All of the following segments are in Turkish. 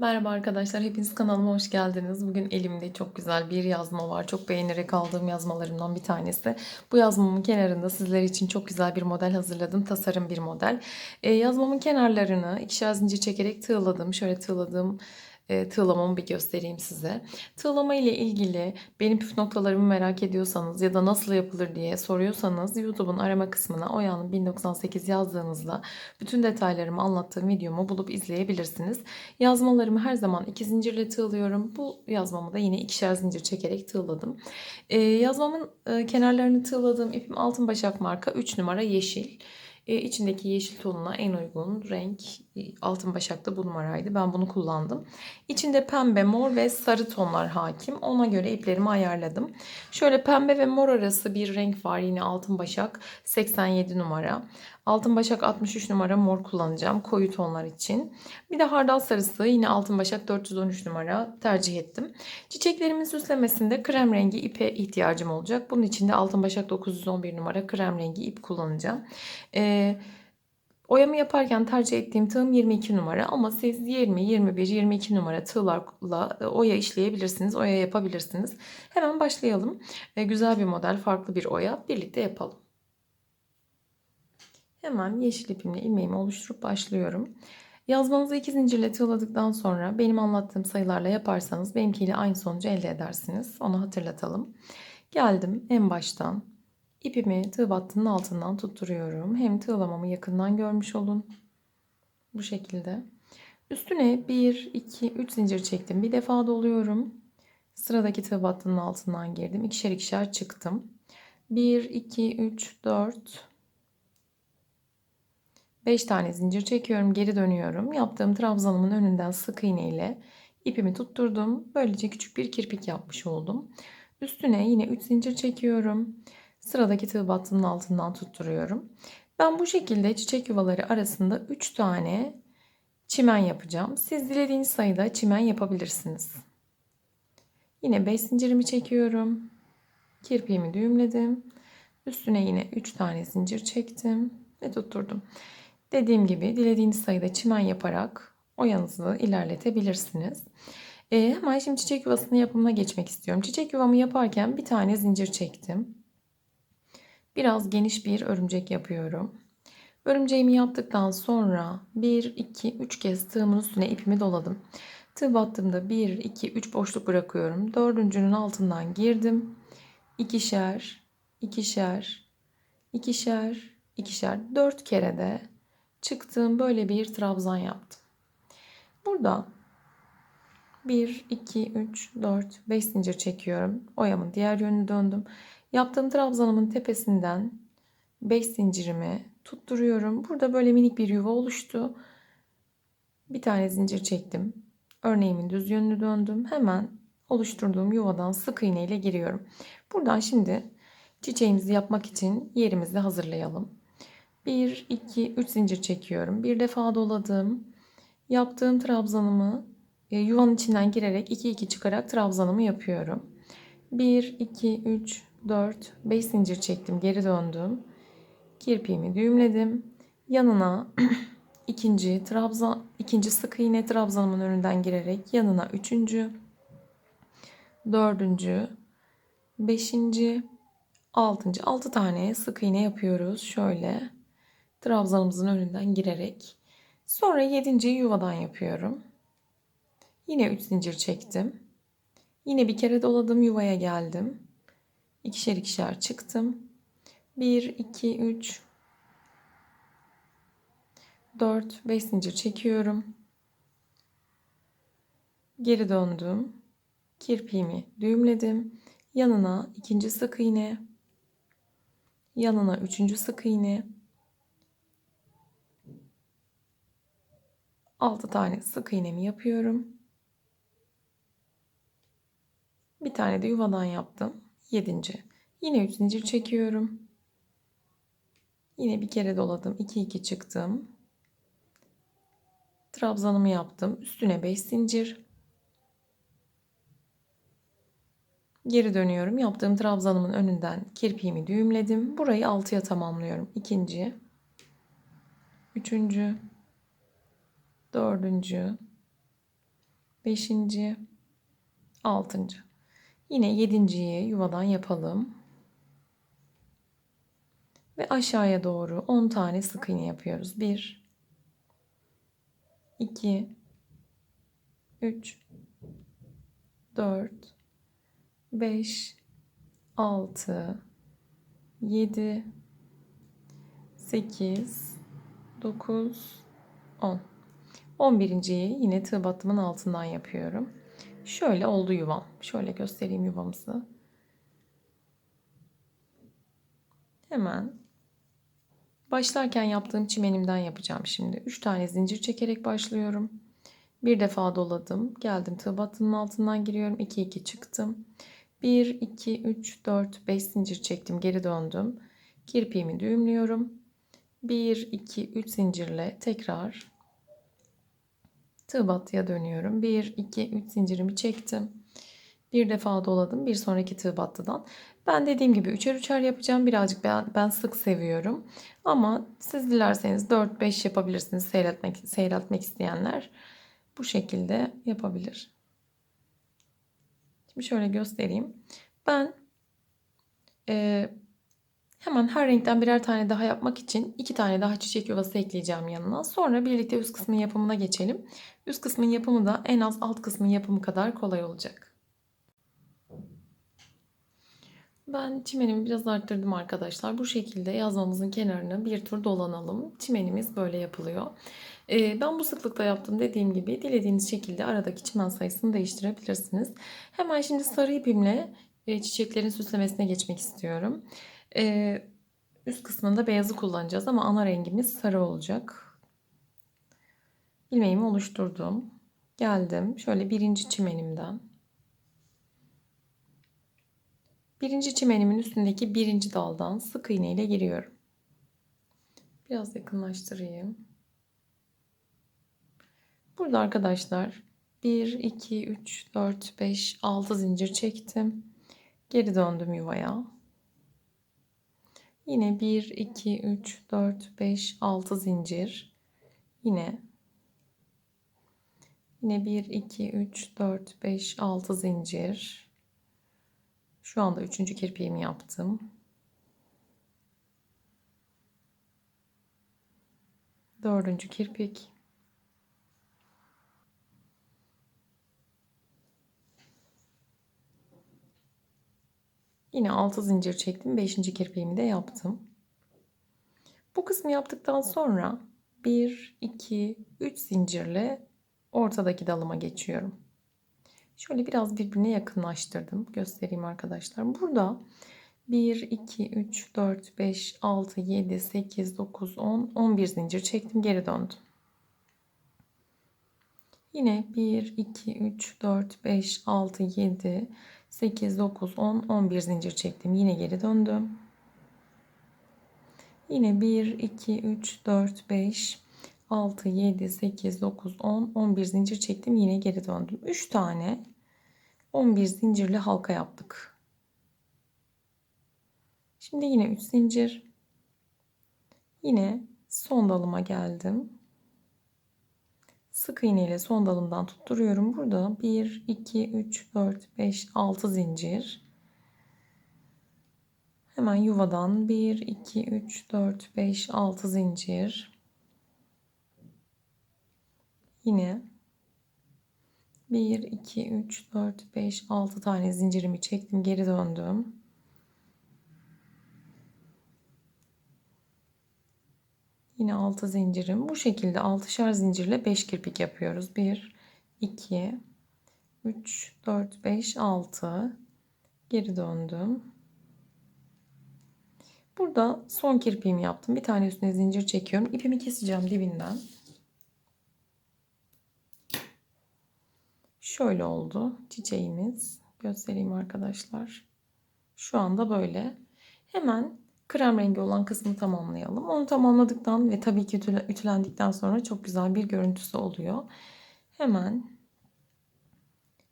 Merhaba arkadaşlar, hepiniz kanalıma hoş geldiniz. Bugün elimde çok güzel bir yazma var. Çok beğenerek aldığım yazmalarımdan bir tanesi. Bu yazmamın kenarında sizler için çok güzel bir model hazırladım. Tasarım bir model. Ee, yazmamın kenarlarını ikişer zincir çekerek tığladım. Şöyle tığladığım e, tığlamamı bir göstereyim size. Tığlama ile ilgili benim püf noktalarımı merak ediyorsanız ya da nasıl yapılır diye soruyorsanız YouTube'un arama kısmına Oya'nın 1098 yazdığınızda bütün detaylarımı anlattığım videomu bulup izleyebilirsiniz. Yazmalarımı her zaman iki zincirle tığlıyorum. Bu yazmamı da yine ikişer zincir çekerek tığladım. Ee, yazmamın e, kenarlarını tığladığım ipim altın başak marka 3 numara yeşil. E, içindeki yeşil tonuna en uygun renk e, altın başakta bu numaraydı. Ben bunu kullandım. İçinde pembe, mor ve sarı tonlar hakim. Ona göre iplerimi ayarladım. Şöyle pembe ve mor arası bir renk var. Yine altın başak 87 numara. Altın başak 63 numara mor kullanacağım koyu tonlar için. Bir de hardal sarısı yine altın başak 413 numara tercih ettim. Çiçeklerimin süslemesinde krem rengi ipe ihtiyacım olacak. Bunun için de altın başak 911 numara krem rengi ip kullanacağım. Ee, Oyamı yaparken tercih ettiğim tığım 22 numara ama siz 20, 21, 22 numara tığlarla e, oya işleyebilirsiniz, oya yapabilirsiniz. Hemen başlayalım. E, güzel bir model, farklı bir oya birlikte yapalım. Hemen yeşil ipimle ilmeğimi oluşturup başlıyorum. Yazmanızı iki zincirle tığladıktan sonra benim anlattığım sayılarla yaparsanız benimkiyle aynı sonucu elde edersiniz. Onu hatırlatalım. Geldim en baştan ipimi tığ battının altından tutturuyorum. Hem tığlamamı yakından görmüş olun. Bu şekilde. Üstüne 1, 2, 3 zincir çektim. Bir defa doluyorum. Sıradaki tığ battının altından girdim. İkişer ikişer çıktım. 1, 2, 3, 4, 5 tane zincir çekiyorum. Geri dönüyorum. Yaptığım trabzanımın önünden sık iğne ile ipimi tutturdum. Böylece küçük bir kirpik yapmış oldum. Üstüne yine 3 zincir çekiyorum. Sıradaki tığ battının altından tutturuyorum. Ben bu şekilde çiçek yuvaları arasında 3 tane çimen yapacağım. Siz dilediğiniz sayıda çimen yapabilirsiniz. Yine 5 zincirimi çekiyorum. Kirpiğimi düğümledim. Üstüne yine 3 tane zincir çektim ve tutturdum. Dediğim gibi dilediğiniz sayıda çimen yaparak oyanızı ilerletebilirsiniz. Ee, hemen şimdi çiçek yuvasının yapımına geçmek istiyorum. Çiçek yuvamı yaparken bir tane zincir çektim. Biraz geniş bir örümcek yapıyorum. Örümceğimi yaptıktan sonra 1, 2, 3 kez tığımın üstüne ipimi doladım. Tığ battığımda 1, 2, 3 boşluk bırakıyorum. Dördüncünün altından girdim. İkişer, ikişer, ikişer, ikişer, dört kere de çıktığım böyle bir trabzan yaptım. Burada 1, 2, 3, 4, 5 zincir çekiyorum. Oyamın diğer yönünü döndüm. Yaptığım trabzanımın tepesinden 5 zincirimi tutturuyorum. Burada böyle minik bir yuva oluştu. Bir tane zincir çektim. Örneğimin düz yönünü döndüm. Hemen oluşturduğum yuvadan sık iğne ile giriyorum. Buradan şimdi çiçeğimizi yapmak için yerimizi hazırlayalım. 1, 2, 3 zincir çekiyorum. Bir defa doladım. Yaptığım trabzanımı e, yuvanın içinden girerek 2 2 çıkarak trabzanımı yapıyorum. 1 2 3 4 5 zincir çektim, geri döndüm. Kirpiğimi düğümledim. Yanına ikinci trabzan ikinci sık iğne trabzanımın önünden girerek yanına üçüncü, dördüncü, beşinci, altıncı, altı tane sık iğne yapıyoruz. Şöyle trabzanımızın önünden girerek. Sonra yedinciyi yuvadan yapıyorum. Yine 3 zincir çektim. Yine bir kere doladım yuvaya geldim. İkişer ikişer çıktım. 1, 2, 3, 4, 5 zincir çekiyorum. Geri döndüm. Kirpiğimi düğümledim. Yanına ikinci sık iğne. Yanına üçüncü sık iğne. 6 tane sık iğnemi yapıyorum. Bir tane de yuvadan yaptım. 7. Yine 3 zincir çekiyorum. Yine bir kere doladım. 2 2 çıktım. Trabzanımı yaptım. Üstüne 5 zincir. Geri dönüyorum. Yaptığım trabzanımın önünden kirpiğimi düğümledim. Burayı 6'ya tamamlıyorum. İkinci, üçüncü, dördüncü, beşinci, altıncı. Yine yedinciyi yuvadan yapalım. Ve aşağıya doğru 10 tane sık iğne yapıyoruz. 1 2 3 4 5 6 7 8 9 10 11.yi yine tığ battımın altından yapıyorum. Şöyle oldu yuvam. Şöyle göstereyim yuvamızı. Hemen başlarken yaptığım çimenimden yapacağım şimdi. 3 tane zincir çekerek başlıyorum. Bir defa doladım. Geldim tığ battının altından giriyorum. 2 2 çıktım. 1 2 3 4 5 zincir çektim. Geri döndüm. Kirpiğimi düğümlüyorum. 1 2 3 zincirle tekrar tığ battıya dönüyorum. 1 2 3 zincirimi çektim. Bir defa doladım. Bir sonraki tığ battıdan. Ben dediğim gibi üçer üçer yapacağım. Birazcık ben, ben sık seviyorum. Ama siz dilerseniz 4-5 yapabilirsiniz. Seyretmek, seyretmek isteyenler bu şekilde yapabilir. Şimdi şöyle göstereyim. Ben e, hemen her renkten birer tane daha yapmak için iki tane daha çiçek yuvası ekleyeceğim yanına. Sonra birlikte üst kısmın yapımına geçelim. Üst kısmın yapımı da en az alt kısmın yapımı kadar kolay olacak. Ben çimenimi biraz arttırdım arkadaşlar. Bu şekilde yazmamızın kenarını bir tur dolanalım. Çimenimiz böyle yapılıyor. Ee, ben bu sıklıkta yaptım dediğim gibi dilediğiniz şekilde aradaki çimen sayısını değiştirebilirsiniz. Hemen şimdi sarı ipimle e, çiçeklerin süslemesine geçmek istiyorum. Ee, üst kısmında beyazı kullanacağız ama ana rengimiz sarı olacak. İlmeğimi oluşturdum. Geldim şöyle birinci çimenimden Birinci çimenimin üstündeki birinci daldan sık iğne ile giriyorum. Biraz yakınlaştırayım. Burada arkadaşlar 1, 2, 3, 4, 5, 6 zincir çektim. Geri döndüm yuvaya. Yine 1, 2, 3, 4, 5, 6 zincir. Yine Yine 1, 2, 3, 4, 5, 6 zincir. Şu anda üçüncü kirpiğimi yaptım. Dördüncü kirpik. Yine altı zincir çektim. Beşinci kirpiğimi de yaptım. Bu kısmı yaptıktan sonra 1, 2, 3 zincirle ortadaki dalıma geçiyorum. Şöyle biraz birbirine yakınlaştırdım. Göstereyim arkadaşlar. Burada 1, 2, 3, 4, 5, 6, 7, 8, 9, 10, 11 zincir çektim. Geri döndüm. Yine 1, 2, 3, 4, 5, 6, 7, 8, 9, 10, 11 zincir çektim. Yine geri döndüm. Yine 1, 2, 3, 4, 5, 6, 7, 8, 9, 10, 11 zincir çektim. Yine geri döndüm. 3 tane 11 zincirli halka yaptık. Şimdi yine 3 zincir. Yine son dalıma geldim. Sık iğne ile son dalımdan tutturuyorum. Burada 1, 2, 3, 4, 5, 6 zincir. Hemen yuvadan 1, 2, 3, 4, 5, 6 zincir. Yine 1, 2, 3, 4, 5, 6 tane zincirimi çektim. Geri döndüm. Yine 6 zincirim. Bu şekilde 6'şar zincirle 5 kirpik yapıyoruz. 1, 2, 3, 4, 5, 6. Geri döndüm. Burada son kirpiğimi yaptım. Bir tane üstüne zincir çekiyorum. İpimi keseceğim dibinden. Şöyle oldu çiçeğimiz. Göstereyim arkadaşlar. Şu anda böyle. Hemen krem rengi olan kısmı tamamlayalım. Onu tamamladıktan ve tabii ki ütülendikten sonra çok güzel bir görüntüsü oluyor. Hemen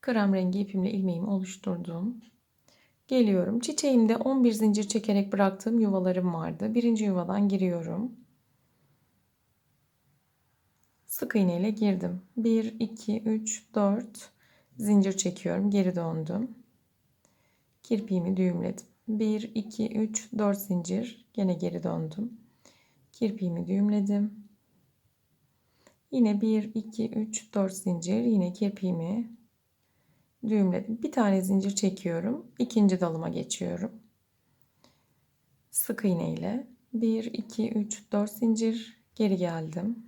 krem rengi ipimle ilmeğimi oluşturdum. Geliyorum. Çiçeğimde 11 zincir çekerek bıraktığım yuvalarım vardı. Birinci yuvadan giriyorum. Sık iğne ile girdim. 1, 2, 3, 4 zincir çekiyorum. Geri döndüm. Kirpiğimi düğümledim. 1, 2, 3, 4 zincir. Gene geri döndüm. Kirpiğimi düğümledim. Yine 1, 2, 3, 4 zincir. Yine kirpiğimi düğümledim. Bir tane zincir çekiyorum. İkinci dalıma geçiyorum. Sık iğne ile 1, 2, 3, 4 zincir. Geri geldim.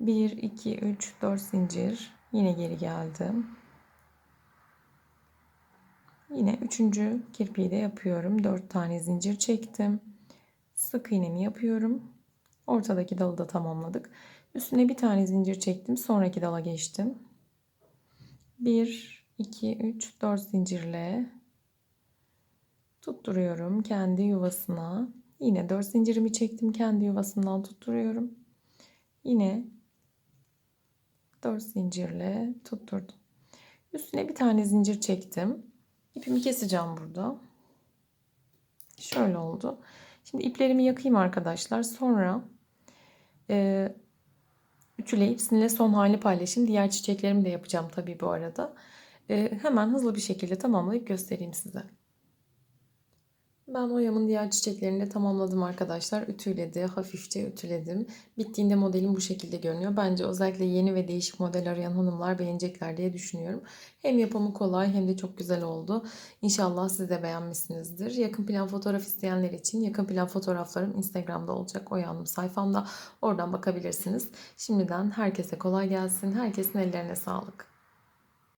1, 2, 3, 4 zincir. Yine geri geldim. Yine üçüncü kirpiği de yapıyorum. 4 tane zincir çektim. Sık iğnemi yapıyorum. Ortadaki dalı da tamamladık. Üstüne bir tane zincir çektim. Sonraki dala geçtim. 1, 2, 3, 4 zincirle tutturuyorum kendi yuvasına. Yine 4 zincirimi çektim. Kendi yuvasından tutturuyorum. Yine 4 zincirle tutturdum. Üstüne bir tane zincir çektim. İpimi keseceğim burada. Şöyle oldu. Şimdi iplerimi yakayım arkadaşlar. Sonra e, ütüleyip sizinle son halini paylaşayım. Diğer çiçeklerimi de yapacağım tabii bu arada. E, hemen hızlı bir şekilde tamamlayıp göstereyim size. Ben oyamın diğer çiçeklerini de tamamladım arkadaşlar. Ütüledi, hafifçe ütüledim. Bittiğinde modelim bu şekilde görünüyor. Bence özellikle yeni ve değişik model arayan hanımlar beğenecekler diye düşünüyorum. Hem yapımı kolay hem de çok güzel oldu. İnşallah siz de beğenmişsinizdir. Yakın plan fotoğraf isteyenler için yakın plan fotoğraflarım Instagram'da olacak. Oya Hanım sayfamda. Oradan bakabilirsiniz. Şimdiden herkese kolay gelsin. Herkesin ellerine sağlık.